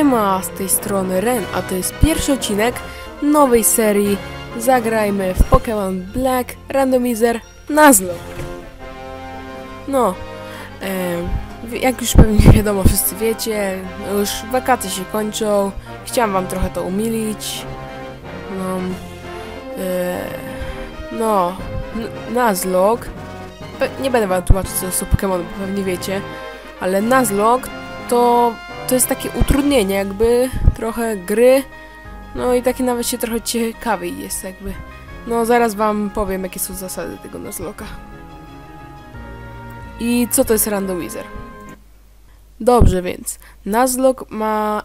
Siema, z tej strony Ren, a to jest pierwszy odcinek nowej serii Zagrajmy w Pokémon Black Randomizer Nuzlocke. No, wi- jak już pewnie wiadomo, wszyscy wiecie, no już wakacje się kończą, chciałam wam trochę to umilić. No, e, no, nie będę wam tłumaczyć co są Pokémon, bo pewnie wiecie, ale Nuzlocke to to jest takie utrudnienie jakby trochę gry. No i takie nawet się trochę ciekawiej jest jakby. No zaraz wam powiem jakie są zasady tego Nuzlocke'a. I co to jest randomizer? Dobrze więc, Nuzlocke ma,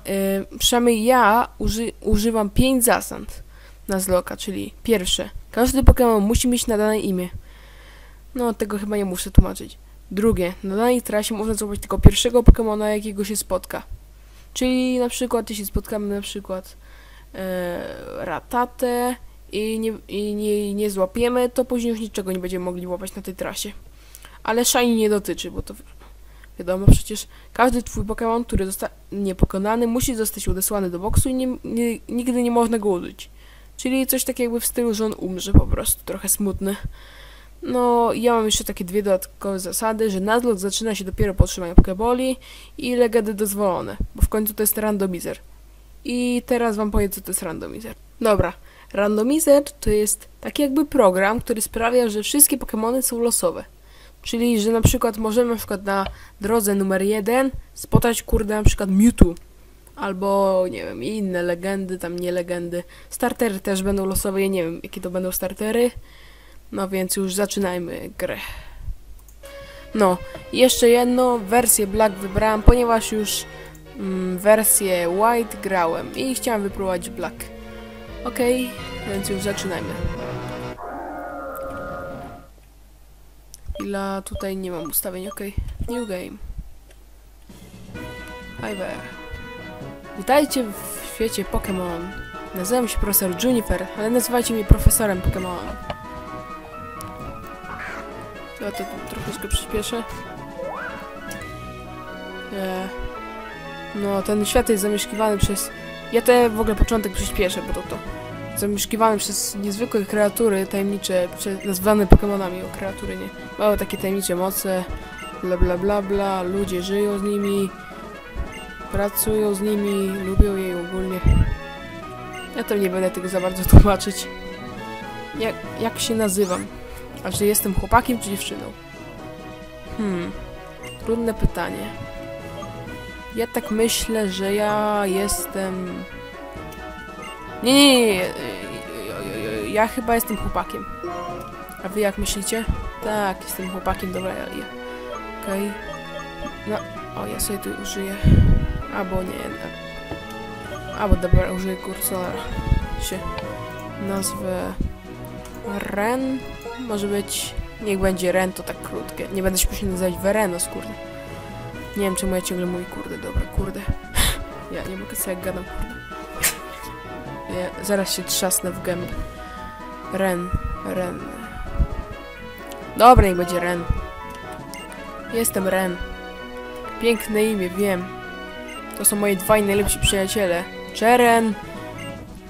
y, przynajmniej ja uży, używam 5 zasad Nuzlocke'a, czyli pierwsze, każdy Pokémon musi mieć nadane imię. No tego chyba nie muszę tłumaczyć. Drugie, na danej trasie można złapać tylko pierwszego Pokemona, jakiego się spotka. Czyli na przykład, jeśli spotkamy na przykład e, ratatę i, nie, i nie, nie złapiemy, to później już niczego nie będziemy mogli łapać na tej trasie. Ale Shiny nie dotyczy, bo to wi- wiadomo, przecież każdy twój Pokémon, który zostanie pokonany, musi zostać odesłany do boksu i nie, nie, nigdy nie można go użyć. Czyli coś takiego jakby w stylu, że on umrze po prostu, trochę smutny. No, ja mam jeszcze takie dwie dodatkowe zasady, że Nuzlocke zaczyna się dopiero po otrzymaniu Pokeboli i legendy dozwolone, bo w końcu to jest randomizer. I teraz wam powiem, co to jest randomizer. Dobra, randomizer to jest taki jakby program, który sprawia, że wszystkie Pokémony są losowe. Czyli, że na przykład możemy na przykład na drodze numer jeden spotkać, kurde, na przykład Mewtwo. Albo, nie wiem, inne legendy, tam nie legendy. Startery też będą losowe, ja nie wiem, jakie to będą startery. No więc już zaczynajmy grę. No, jeszcze jedno, wersję Black wybrałam, ponieważ już mm, wersję White grałem i chciałam wypróbować Black. Okej, więc już zaczynajmy. Chwila, tutaj nie mam ustawień, okej. New game. Hi there. Witajcie w świecie Pokémon. Nazywam się profesor Juniper, ale nazywajcie mnie profesorem Pokémon. Ja to troszeczkę przyspieszę. E, no, ten świat jest zamieszkiwany przez... Ja te w ogóle początek przyspieszę, bo to to. Zamieszkiwany przez niezwykłe kreatury tajemnicze, nazwane Pokemonami o kreatury, nie? Małe takie tajemnicze moce, bla bla bla bla, ludzie żyją z nimi, pracują z nimi, lubią je ogólnie. Ja tam nie będę tego za bardzo tłumaczyć. Jak, jak się nazywam? A czy jestem chłopakiem czy dziewczyną? Hmm, trudne pytanie. Ja tak myślę, że ja jestem... Nie, nie, nie, nie. Ja chyba jestem chłopakiem. A wy jak myślicie? Tak, jestem chłopakiem, dobra, ja... Okej. No, o, ja sobie tu użyję. Albo nie, jednak. Albo dobra, użyję kursora. Się nazwę... Ren? Może być... Niech będzie Ren, to tak krótkie. Nie będę się później nazywać Verenos, kurde. Nie wiem, czemu ja ciągle mówię kurde, dobra, kurde. ja nie mogę sobie jak gadam, kurde. Ja, zaraz się trzasnę w gębę. Ren, Ren. Dobra, niech będzie Ren. Jestem Ren. Piękne imię, wiem. To są moi dwaj najlepsi przyjaciele. Czeren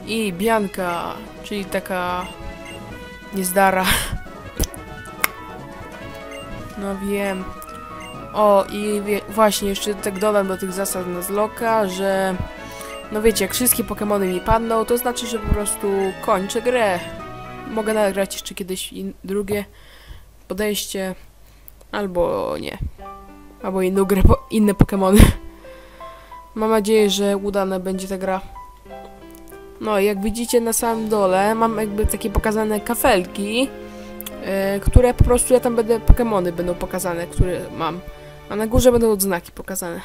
I Bianka, czyli taka niezdara. No wiem. O, i właśnie, jeszcze tak dodam do tych zasad Nuzlocka, że no wiecie, jak wszystkie Pokémony mi padną, to znaczy, że po prostu kończę grę. Mogę nagrać jeszcze kiedyś drugie podejście, albo nie. Albo inną grę, po, inne Pokémony. Mam nadzieję, że udana będzie ta gra. No, jak widzicie na samym dole mam jakby takie pokazane kafelki, które po prostu ja tam będę, Pokémony będą pokazane, które mam. A na górze będą odznaki pokazane.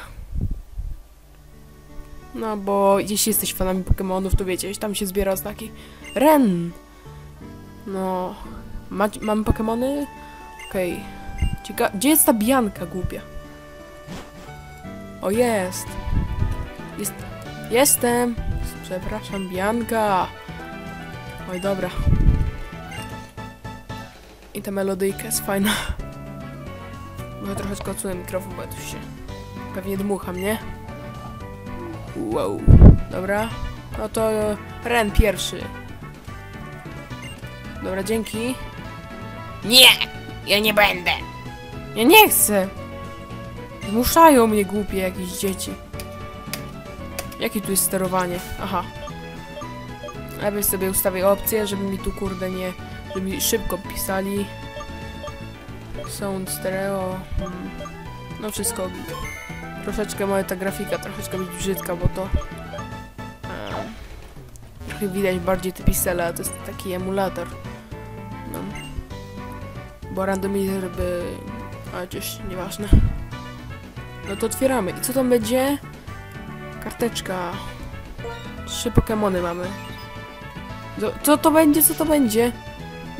No, bo jeśli jesteś fanami Pokémonów, to wiecie, tam się zbiera oznaki. Ren! No, ma, mamy Pokémony? Okej. Okay. Gdzie jest ta Bianka głupia? O, jest. Jest. Jestem. Przepraszam, Bianka. Oj, dobra. I ta melodyjka jest fajna. Może trochę skocuję mikrofon, bo ja tu się pewnie dmucham, nie? Wow. Dobra. No to Ren pierwszy. Dobra, dzięki. Nie! Ja nie będę! Ja nie chcę! Zmuszają mnie głupie jakieś dzieci. Jakie tu jest sterowanie? Aha. Ja bym sobie ustawię opcję, żeby mi tu kurde nie... Żeby szybko pisali. Sound stereo. Hmm. No wszystko. Troszeczkę moja ta grafika troszeczkę być brzydka, bo to... E, trochę widać bardziej te piksele, a to jest taki emulator. No. Bo randomizer by... Ale gdzieś, nieważne. No to otwieramy. I co tam będzie? Karteczka. Trzy Pokémony mamy. Co to będzie? Co to będzie?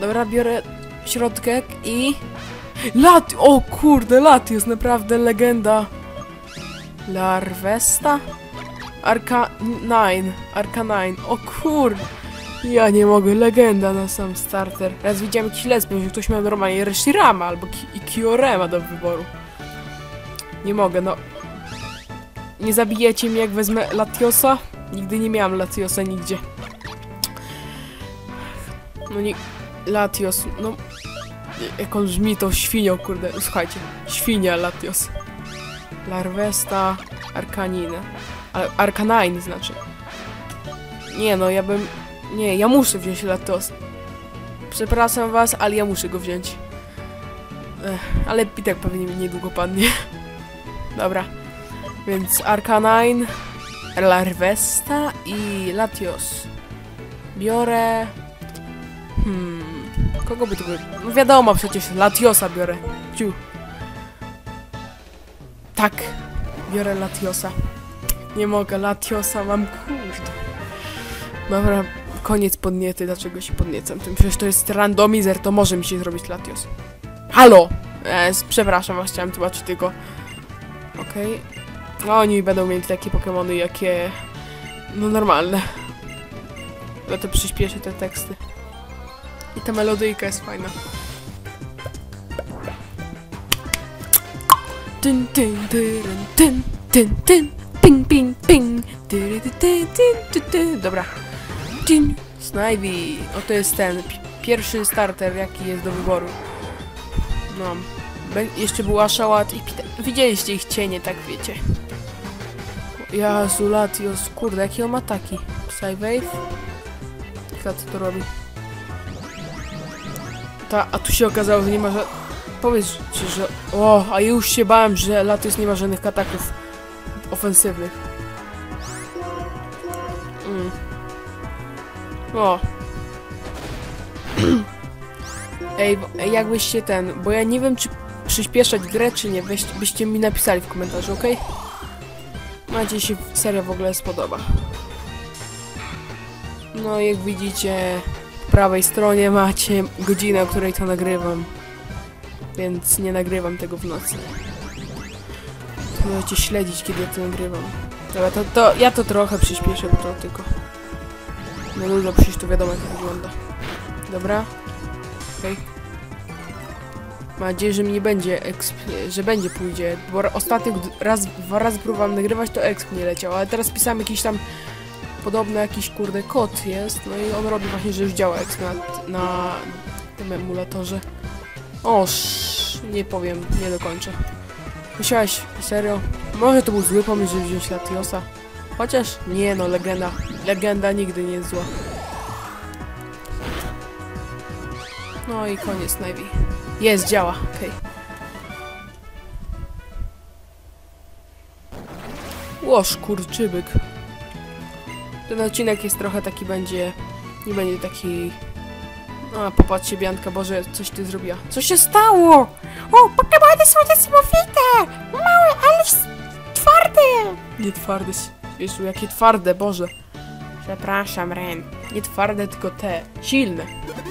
Dobra, biorę środek i... Lat! O kurde, Lat jest naprawdę legenda. Larvesta? Arca... Nine. Arcanine. O kur... Ja nie mogę, legenda na sam starter. Raz widziałem jakiś lesbian, że ktoś miał normalnie Reshirama albo Ki Kiorema do wyboru. Nie mogę, no. Nie zabijecie mnie jak wezmę Latiosa? Nigdy nie miałam Latiosa nigdzie. No nie... Latios, no... Jak on brzmi, to świnią, kurde. Słuchajcie, świnia Latios. Larvesta, Arkanine. Ar Arcanine znaczy. Nie no, ja bym... Nie, ja muszę wziąć Latios. Przepraszam was, ale ja muszę go wziąć. Ech, ale i tak pewnie mi niedługo padnie. Dobra. Więc Arcanine, Larvesta i Latios. Biorę... Hmm... Kogo by było? No wiadomo przecież, Latiosa biorę. Ciu. Tak. Biorę Latiosa. Nie mogę, Latiosa mam, kurde. Dobra, koniec podniety. Dlaczego się podniecam tym? Przecież to jest randomizer, to może mi się zrobić Latios. Halo! E, przepraszam, was chciałem tłumaczyć tylko. Okej. Okay. No oni będą mieli takie Pokémony, jakie... No normalne. Ale to przyspieszy te teksty. I ta melodyjka jest fajna. Tyn, tyn, tyn, tyn, tyn, ping, ping, ping. Dobra. Tyn. Snivy. O, to jest ten pierwszy starter, jaki jest do wyboru. No. Jeszcze był Ashawat i. Widzieliście ich cienie, tak wiecie. Jezu, Latios, kurde, jakie on ma ataki? Psywave? Kto to robi? Ta, a tu się okazało, że nie ma że... Powiedz, że... O, a już się bałem, że Latios nie ma żadnych ataków ofensywnych. Mm. O. Ej, jakbyście ten... Bo ja nie wiem, czy przyspieszać grę, czy nie. Weź, byście mi napisali w komentarzu, ok? Macie się seria w ogóle spodoba. No, jak widzicie, prawej stronie macie godzinę, o której to nagrywam. Więc nie nagrywam tego w nocy. To możecie śledzić, kiedy ja to nagrywam. Dobra, to, to ja to trochę przyspieszę, bo to tylko... No dużo przecież to wiadomo, jak to wygląda. Dobra. Okej. Okay. Mam nadzieję, że mi nie będzie exp, że będzie pójdzie, bo ostatnio raz, dwa razy próbowałem nagrywać, to exp nie leciał, ale teraz pisałem jakiś tam podobno jakiś kurde kod jest, no i on robi właśnie, że już działa jak na, tym emulatorze. O, sz, nie powiem, nie dokończę. Myślałeś, serio? Może to był zły pomysł, żeby wziąć Latiosa? Chociaż nie no, legenda. Legenda nigdy nie jest zła. No i koniec Navy. Jest, działa, okej. Łoż, kurczybyk. Ten odcinek jest trochę taki będzie... Nie będzie taki... A, popatrzcie, Bianka, Boże, coś ty zrobiła. Co się stało? O, Pokemony są niesamowite! Małe, ale twarde! Nie twarde. Jezu, jakie twarde, Boże. Przepraszam, Ren. Nie twarde, tylko te. Silne.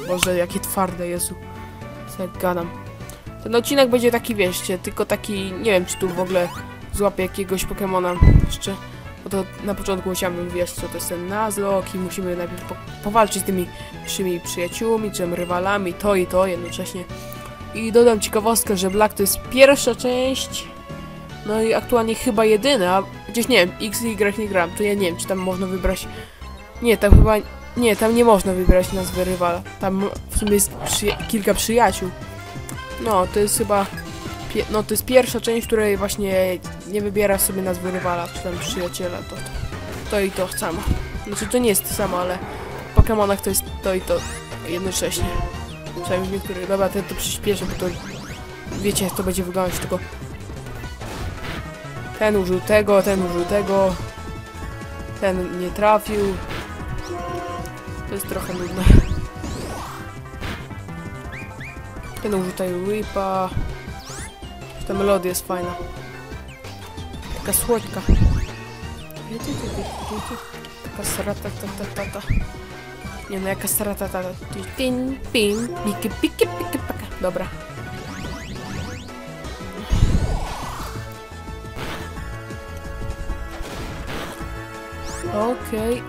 Boże, jakie twarde, Jezu. Co jak gadam. Ten odcinek będzie taki, wieście, tylko taki... Nie wiem, czy tu w ogóle złapię jakiegoś Pokemona jeszcze. Bo to na początku musiałbym wiedzieć, co to jest ten Nuzlocke i musimy najpierw po powalczyć z tymi naszymi przyjaciółmi, czy rywalami, to i to jednocześnie. I dodam ciekawostkę, że Black to jest pierwsza część no i aktualnie chyba jedyna, gdzieś nie wiem, X Y nie gram, to ja nie wiem, czy tam można wybrać. Nie, tam chyba. Nie, tam nie można wybrać nazwy rywala. Tam w sumie jest kilka przyjaciół. No, to jest chyba. No, to jest pierwsza część, w której właśnie nie wybiera sobie nazwy rywala, czy tam przyjaciela, to, to, to i to samo. Znaczy, to nie jest samo, ale w Pokemonach to jest to i to jednocześnie. Przynajmniej niektórych. Dobra, to, to przyspieszę, bo to wiecie, jak to będzie wyglądać, tylko ten użył tego, ten użył tego. Ten nie trafił. To jest trochę nudne. Ten użył tutaj whipa. Ta melodia jest fajna. Taka słodka. Taka sratatatata. Nie no, jaka sratatata. Pin, pin, piki, piki, piki, paka. Dobra. Okej.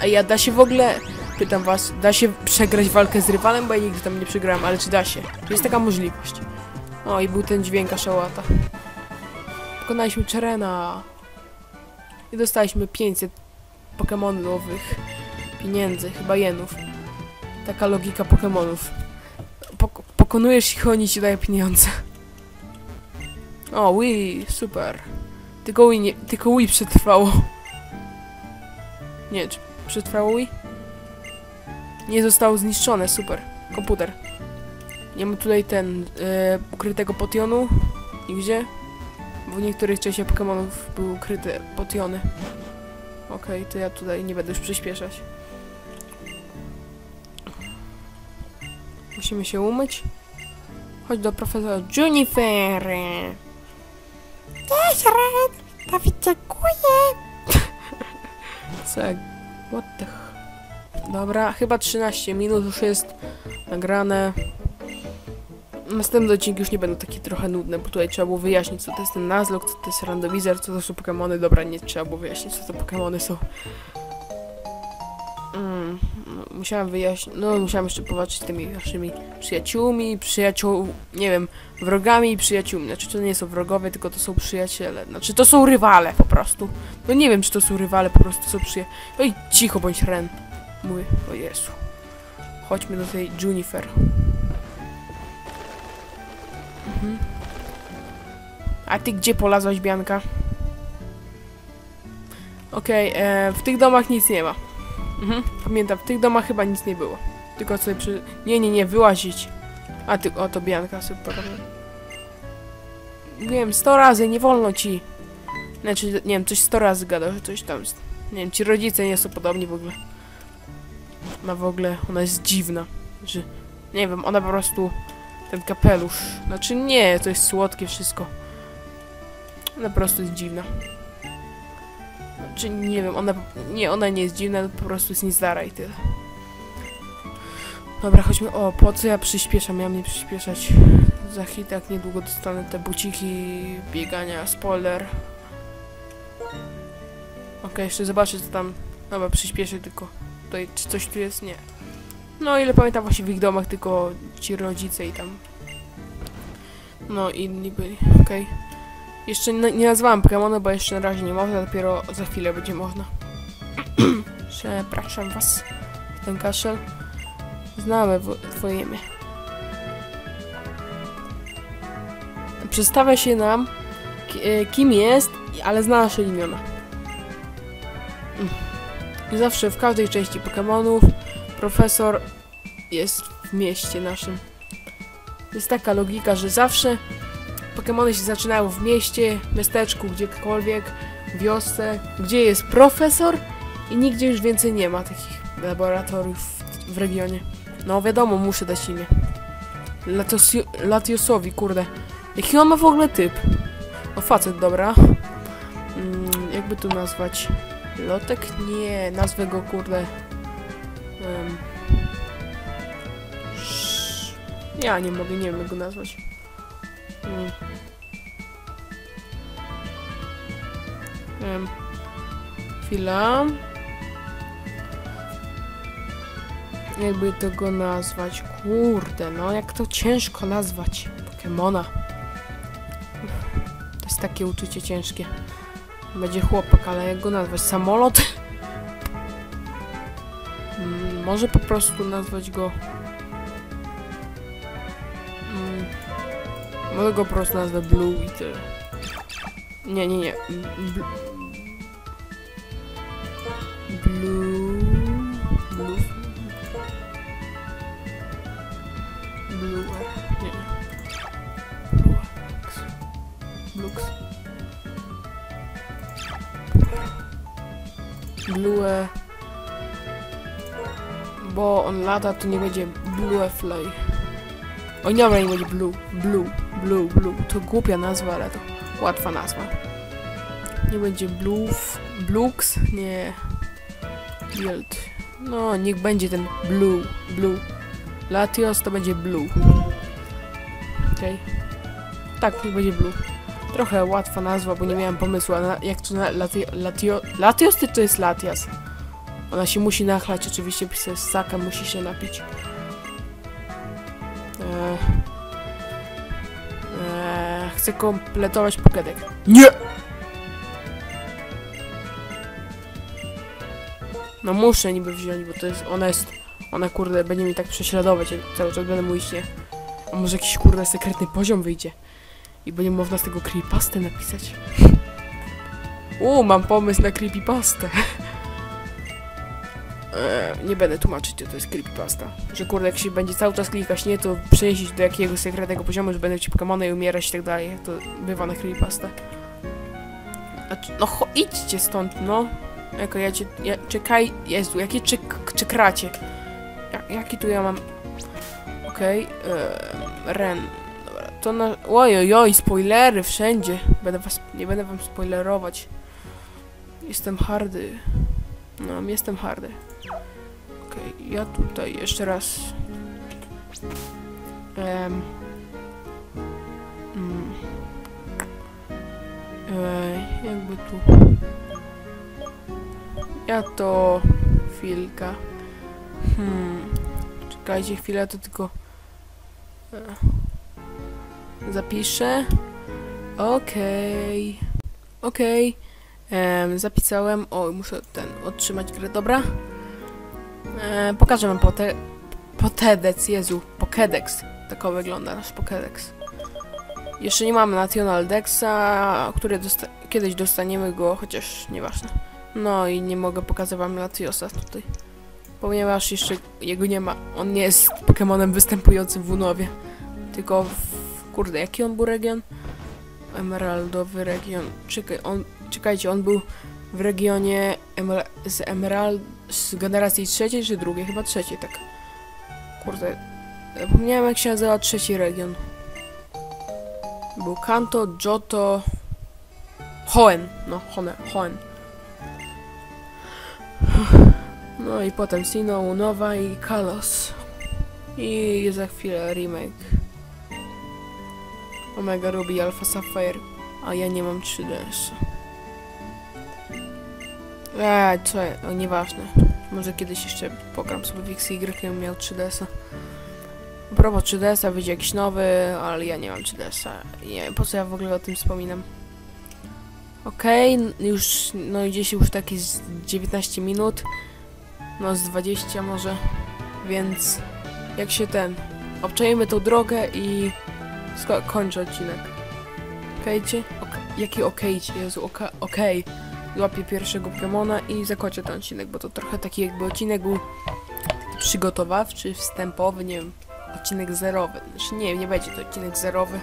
A ja da się w ogóle, pytam was, da się przegrać walkę z rywalem, bo ja nigdy tam nie przegrałem, ale czy da się? Czy jest taka możliwość? O, i był ten dźwięk szałata. Pokonaliśmy Czerena. I dostaliśmy 500 Pokemonowych pieniędzy, chyba jenów. Taka logika Pokemonów. Pok pokonujesz ich, oni ci dają pieniądze. O, Wii, super. Tylko Wii, nie, tylko Wii przetrwało. Nie, czy przetrwało Wii? Nie zostało zniszczone, super. Komputer. Nie ma tutaj ten e, ukrytego potionu. Nigdzie. Bo w niektórych częściach Pokemonów były ukryte potiony. Okej, to ja tutaj nie będę już przyspieszać. Musimy się umyć. Chodź do profesora Junifer. Cześć, Ren! Dawid, dziękuję! Co jak... What the... Dobra, chyba 13 minut już jest nagrane. Następne odcinki już nie będą takie trochę nudne, bo tutaj trzeba było wyjaśnić, co to jest ten Nuzlocke, co to jest Randomizer, co to są Pokémony. Dobra, nie trzeba było wyjaśnić, co to Pokémony są. Mm, no, musiałem wyjaśnić, no musiałem jeszcze powalczyć z tymi naszymi przyjaciółmi, przyjaciół, nie wiem, wrogami i przyjaciółmi. Znaczy to nie są wrogowie, tylko to są przyjaciele. Znaczy to są rywale po prostu. No nie wiem, czy to są rywale, po prostu są przyjaciele. Oj, cicho bądź Ren. Mój, o Jezu. Chodźmy do tej Junifer. Mhm. A ty gdzie polazłaś, Bianka? Okej, e, w tych domach nic nie ma. Mhm. Pamiętam, w tych domach chyba nic nie było. Tylko sobie przy... Nie, nie, nie, wyłazić. A ty, o to Bianka, super. Wiem, sto razy, nie wolno ci. Znaczy, nie wiem, coś sto razy gadał, że coś tam... Nie wiem, ci rodzice nie są podobni w ogóle. Ona w ogóle, ona jest dziwna. Że, nie wiem, ona po prostu... Ten kapelusz. Znaczy nie, to jest słodkie wszystko. Ona po prostu jest dziwna. Znaczy nie wiem, ona... Nie, ona nie jest dziwna, po prostu jest niezdara i tyle. Dobra, chodźmy. O, po co ja przyspieszam? Miałem nie przyspieszać. Za hit, jak niedługo dostanę te buciki, biegania, spoiler. Okej, jeszcze zobaczę co tam. Dobra, przyspieszę tylko. Tutaj, czy coś tu jest? Nie. No, ile pamiętam właśnie w ich domach tylko ci rodzice i tam. No, inni byli. Okej. Jeszcze nie, nie nazwałam bo jeszcze na razie nie można, dopiero za chwilę będzie można. Przepraszam was. Ten kaszel. Znamy wo- twoje imię. Przedstawia się nam, e, kim jest, ale zna nasze imiona. I zawsze w każdej części Pokémonów profesor jest w mieście naszym. Jest taka logika, że zawsze Pokémony się zaczynają w mieście, miasteczku, gdziekolwiek, wiosce, gdzie jest profesor i nigdzie już więcej nie ma takich laboratoriów w, regionie. No wiadomo, muszę dać imię. Latiosowi, kurde. Jaki on ma w ogóle typ? O, facet, dobra. Mm, jakby tu nazwać? Lotek? Nie, nazwę go, kurde. Sz- ja nie mogę, nie wiem jak go nazwać. Mm. Em, chwila. Jakby to go nazwać? Kurde, no jak to ciężko nazwać. Pokemona. To jest takie uczucie ciężkie. Będzie chłopak, ale jak go nazwać? Samolot? Może po prostu nazwać go... Mm, mogę go po prostu nazwać Blue i tyle. Nie, nie, nie. Bl Blue... Blue... Lata, to nie będzie Blue Fly. O nie, dobra, nie będzie Blue. Blue. Blue, Blue. To głupia nazwa, ale to łatwa nazwa. Nie będzie Blue... Blux? Nie. Build. No, niech będzie ten Blue. Blue. Latios to będzie Blue. Okej. Tak, niech będzie Blue. Trochę łatwa nazwa, bo nie miałem pomysłu, na, jak to na Latio... Latio Latios ty to jest Latias. Ona się musi nachlać, oczywiście pisać saka, musi się napić. Eee, eee, chcę kompletować pokedek. Nie! No muszę niby wziąć, bo to jest, ona jest, ona kurde będzie mi tak prześladować, jak cały czas będę mu iść, nie? A może jakiś kurde sekretny poziom wyjdzie i będzie można z tego creepypastę napisać. U, mam pomysł na creepypastę. Eee, nie będę tłumaczyć, to jest creepypasta. Że kurde, jak się będzie cały czas klikać nie, to przenieść do jakiegoś sekretnego poziomu, że będą ci Pokemony i umierać i tak dalej. To bywa na creepypasta. No cho- idźcie stąd, no. Jako ja cię... Ja, czekaj, Jezu, jakie czek, czekracie? Ja, jaki tu ja mam... Okej, okay, Ren. Dobra, to na... Ojojoj, spoilery wszędzie. Będę was... Nie będę wam spoilerować. Jestem hardy. No, jestem hardy. Ja tutaj jeszcze raz. Mm. Ej, jakby tu. Ja to chwilka. Hmm. Czekajcie chwilę, to tylko e, zapiszę. Okej. Okej. Em, zapisałem. O, muszę ten otrzymać grę, dobra? E, pokażę wam pote, Potedex, Jezu, Pokédex. Tak o wygląda nasz Pokédex. Jeszcze nie mamy National Dexa, który dosta kiedyś dostaniemy go, chociaż nieważne. No i nie mogę pokazać wam Latiosa tutaj. Ponieważ jeszcze jego nie ma. On nie jest Pokemonem występującym w Unowie. Tylko w... Kurde, jaki on był region? Emeraldowy region. Czekaj, on... Czekajcie, on był w regionie emer z Emerald... z generacji trzeciej czy drugiej? Chyba trzeciej, tak. Kurde. Zapomniałem jak się nazywa trzeci region. Był Kanto, Johto... Hoenn. No, Hoenn. Hoenn. No i potem Sino, Unowa i Kalos. I za chwilę remake. Omega Ruby Alpha Sapphire, a ja nie mam 3DS. Eee, co, o, nieważne. Może kiedyś jeszcze pogram sobie w XY, jakbym miał 3DS-a. A propos 3DS-a, wyjdzie jakiś nowy, ale ja nie mam 3DS-a. Nie po co ja w ogóle o tym wspominam. Okej, n- już, no gdzieś już takie z 19 minut. No z 20 może. Więc jak się ten. Obczajemy tą drogę i sko- kończę odcinek. Okejcie? Ok jaki okejcie? Jezu, oka okej. Złapię pierwszego Pokemona i zakończę ten odcinek, bo to trochę taki jakby odcinek był przygotowawczy, wstępowy, nie wiem, odcinek zerowy. Znaczy nie, nie będzie to odcinek zerowy.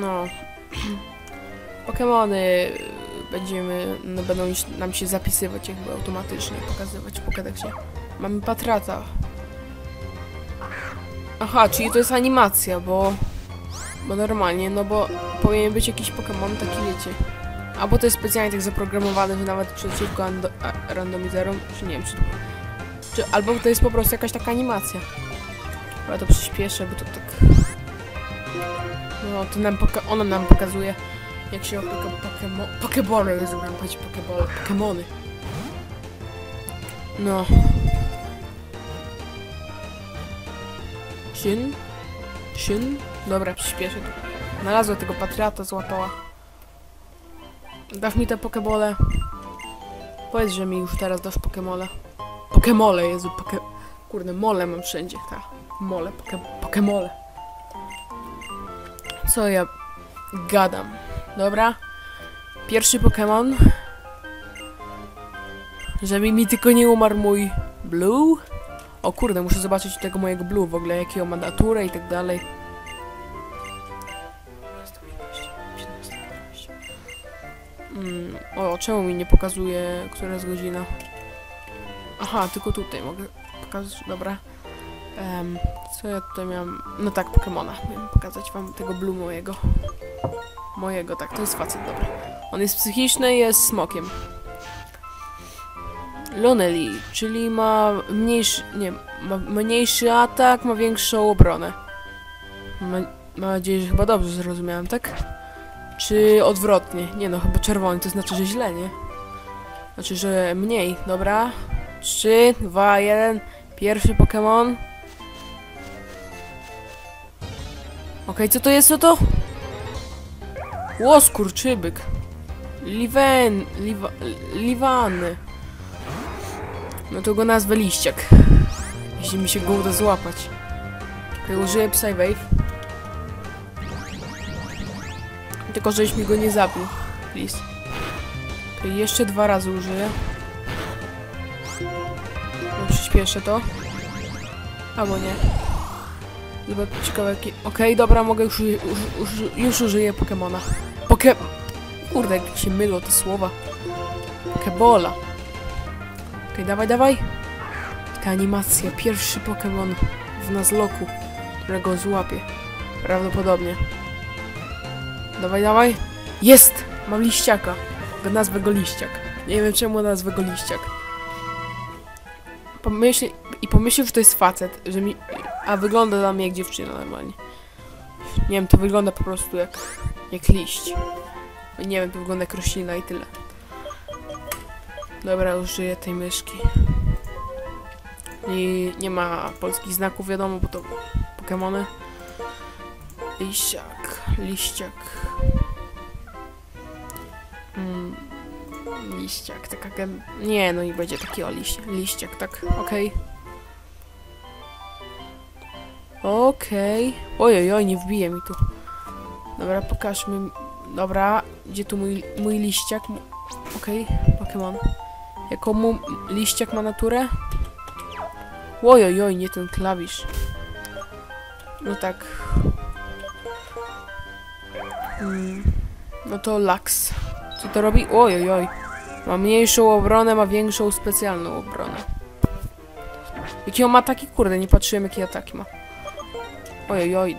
No. Pokemony y, będziemy, no będą nam się zapisywać jakby automatycznie, pokazywać po kadeksie. Mamy Patrata. Aha, czyli to jest animacja, bo... Bo normalnie, no bo powinien być jakiś Pokémon taki, wiecie. Albo to jest specjalnie tak zaprogramowane, że nawet przeciwko randomizerom, czy nie wiem, czy, czy... Albo to jest po prostu jakaś taka animacja. Ale to przyspieszę, bo to tak... No, to nam poka- ona nam pokazuje, jak się opieką pokemo- pokebole, Jezu, miałam powiedzieć pokebole, pokemony. No. Shin? Shin? Dobra, przyspieszę tu. Znalazła tego patriata, złapała. Daw mi te pokebole. Powiedz, że mi już teraz dasz pokemole. Pokemole, Jezu, poke... Kurde, mole mam wszędzie, tak. Mole, poke... pokemole. Co ja gadam? Dobra. Pierwszy Pokémon. Żeby mi tylko nie umarł mój Blue. O kurde, muszę zobaczyć tego mojego Blue w ogóle, jakiego ma naturę i tak dalej. O, czemu mi nie pokazuje, która jest godzina? Aha, tylko tutaj mogę pokazać, dobra. Em, co ja tutaj miałam? No tak, Pokemona. Miałem pokazać wam tego Blue mojego. Mojego, tak, to jest facet, dobra. On jest psychiczny jest smokiem. Lonely, czyli ma mniejszy, nie, ma mniejszy atak, ma większą obronę. Ma, mam nadzieję, że chyba dobrze zrozumiałem, tak? Czy odwrotnie? Nie no, chyba czerwony, to znaczy, że źle, nie? Znaczy, że mniej, dobra. 3, 2, 1, pierwszy Pokémon. Okej, co to jest, co to? Ło, skurczybyk. Liwen, liwa, liwany. No to go nazwę liściak. Jeśli mi się go uda złapać. Okej, użyję Psywave. Tylko żebyś mi go nie zabił. Please. Okej, jeszcze dwa razy użyję. No, przyspieszę to. Albo nie. Zobacz, ciekawe jakie... Okej, dobra, mogę już, już, już, już użyję Pokemona. Poke... Kurde, jak się mylą te słowa. Pokebola. Okej, dawaj, dawaj. Taka animacja. Pierwszy Pokémon w Nuzlocku, którego złapię. Prawdopodobnie. Dawaj, dawaj. Jest! Mam liściaka. Nazwę go liściak. Nie wiem czemu nazwę go liściak. Pomyśl... I pomyślił, że to jest facet, że mi... A wygląda dla mnie jak dziewczyna normalnie. Nie wiem, to wygląda po prostu jak... jak liść. Nie wiem, to wygląda jak roślina i tyle. Dobra, użyję tej myszki. I nie ma polskich znaków, wiadomo, bo to Pokemony. Liściak, liściak. Mm, liściak, taka gęb... Nie, no i będzie taki o liść, liściak, tak, okej. Okej. Ojej, oj, nie wbije mi tu. Dobra, pokażmy. Dobra, gdzie tu mój, mój liściak? Okej, Pokémon. Jaką mu liściak ma naturę? Ojoj, oj, nie ten klawisz. No tak. Mm, no to Lux. Co to robi? Ojoj, oj. Ma mniejszą obronę, ma większą specjalną obronę. Jakie on ma ataki? Kurde, nie patrzyłem jakie ataki ma. Ojoj, oj.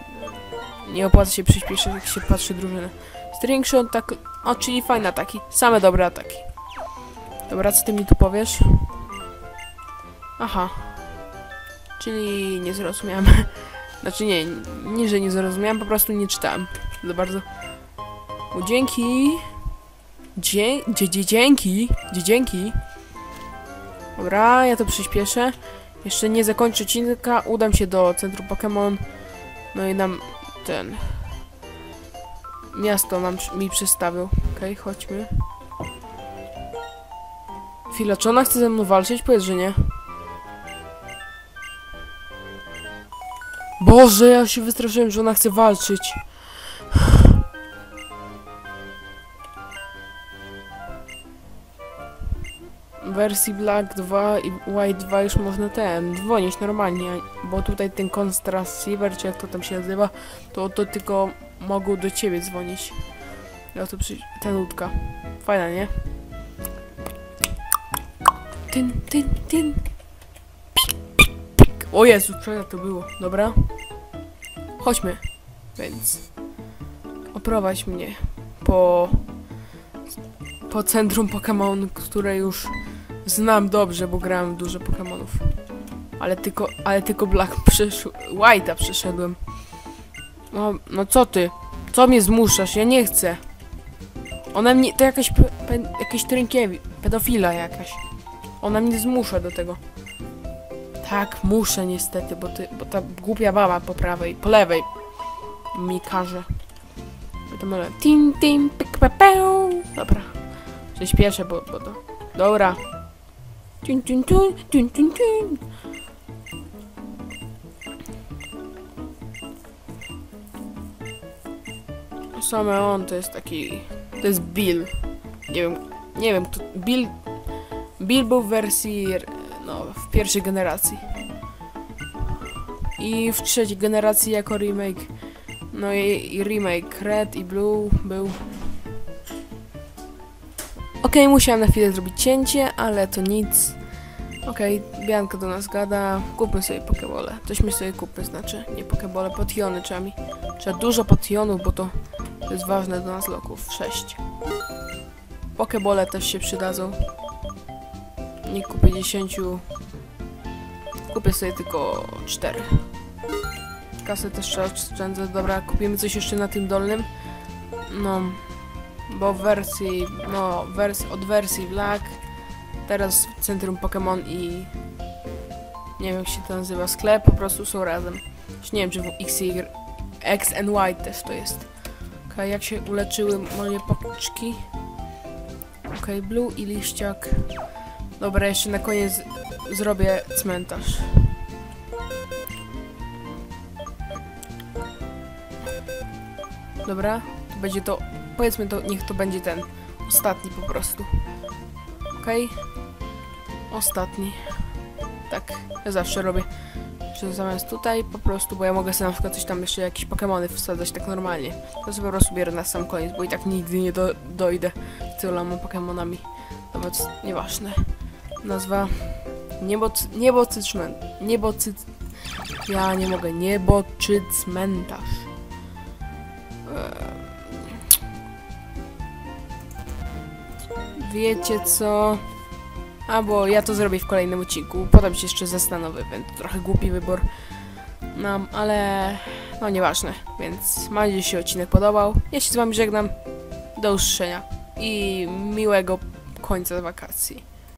Nie opłaca się przyspieszyć, jak się patrzy drużynę. String shot, tak... O, czyli fajne ataki. Same dobre ataki. Dobra, co ty mi tu powiesz? Aha. Czyli nie zrozumiałem. Znaczy nie, nie, że nie zrozumiałem, po prostu nie czytałem. Za bardzo. O, dzięki. Dzie, dzie, dzie, dzięki. Dzie, dzięki. Dobra, ja to przyspieszę. Jeszcze nie zakończę odcinka, udam się do centrum Pokémon No i nam ten... Miasto nam mi przedstawił. Okej, chodźmy. Chwila, czy ona chce ze mną walczyć? Powiedz, że nie. Boże, ja się wystraszyłem, że ona chce walczyć. Wersji Black 2 i White 2 już można ten, dzwonić normalnie, bo tutaj ten Constrasceiver, czy jak to tam się nazywa, to, to tylko mogą do ciebie dzwonić. Ja to przy... ta nutka. Fajna, nie? Tyn, tyn, tyn. O Jezu, co to było? Dobra. Chodźmy. Więc oprowadź mnie po po centrum Pokémon, które już znam dobrze, bo grałem dużo Pokémonów. Ale tylko, ale tylko Black przeszł, White'a przeszedłem. No, no co ty? Co mnie zmuszasz? Ja nie chcę. Ona mnie, to jakaś, pe, pe, jakaś trynkiewi, pedofila jakaś. Ona mnie zmusza do tego. Tak, muszę niestety, bo, ty, bo ta głupia baba po prawej, po lewej mi każe. To może tin, tin, pik, pe. Dobra. Się śpieszę, bo, bo to... Dobra. Tun, tun, tun, tun. Same on to jest taki... To jest Bill. Nie wiem, nie wiem kto... Bill... Bill był w wersji... no, w pierwszej generacji. I w trzeciej generacji jako remake. No i, i remake Red i Blue był Okej, musiałam na chwilę zrobić cięcie, ale to nic. Okej, Bianka do nas gada. Kupmy sobie pokebole. Tośmy sobie kupmy, znaczy nie pokebole, potiony trzeba mi. Trzeba dużo potionów, bo to, to jest ważne do nas loków. 6. Pokebole też się przydadzą. Nie kupię 10. Kupię sobie tylko 4. Kasę też trzeba oszczędzać. Dobra, kupimy coś jeszcze na tym dolnym. No, bo w wersji, no, wers od wersji Black, teraz centrum Pokémon i nie wiem jak się to nazywa, sklep po prostu są razem. Już nie wiem czy w X, y, X and Y też to jest. Okej, jak się uleczyły moje poczki? Okej, Blue i liściak. Dobra, jeszcze na koniec zrobię cmentarz. Dobra, to będzie to powiedzmy to, niech to będzie ten ostatni po prostu. Okej? Ostatni. Tak, ja zawsze robię. Zamiast tutaj po prostu, bo ja mogę sobie na przykład coś tam jeszcze jakieś Pokemony wsadzać tak normalnie. To sobie po prostu bierę na sam koniec, bo i tak nigdy nie do, dojdę z tyloma Pokemonami. Nawet nieważne. Nazwa Niebocy... Niebocy cmen... Niebocy... Ja nie mogę. Nieboczy Wiecie co? Albo ja to zrobię w kolejnym odcinku. Potem się jeszcze zastanowię, więc trochę głupi wybór. No, ale no nieważne. Więc mam nadzieję, że się odcinek podobał. Ja się z wami żegnam. Do usłyszenia. I miłego końca wakacji.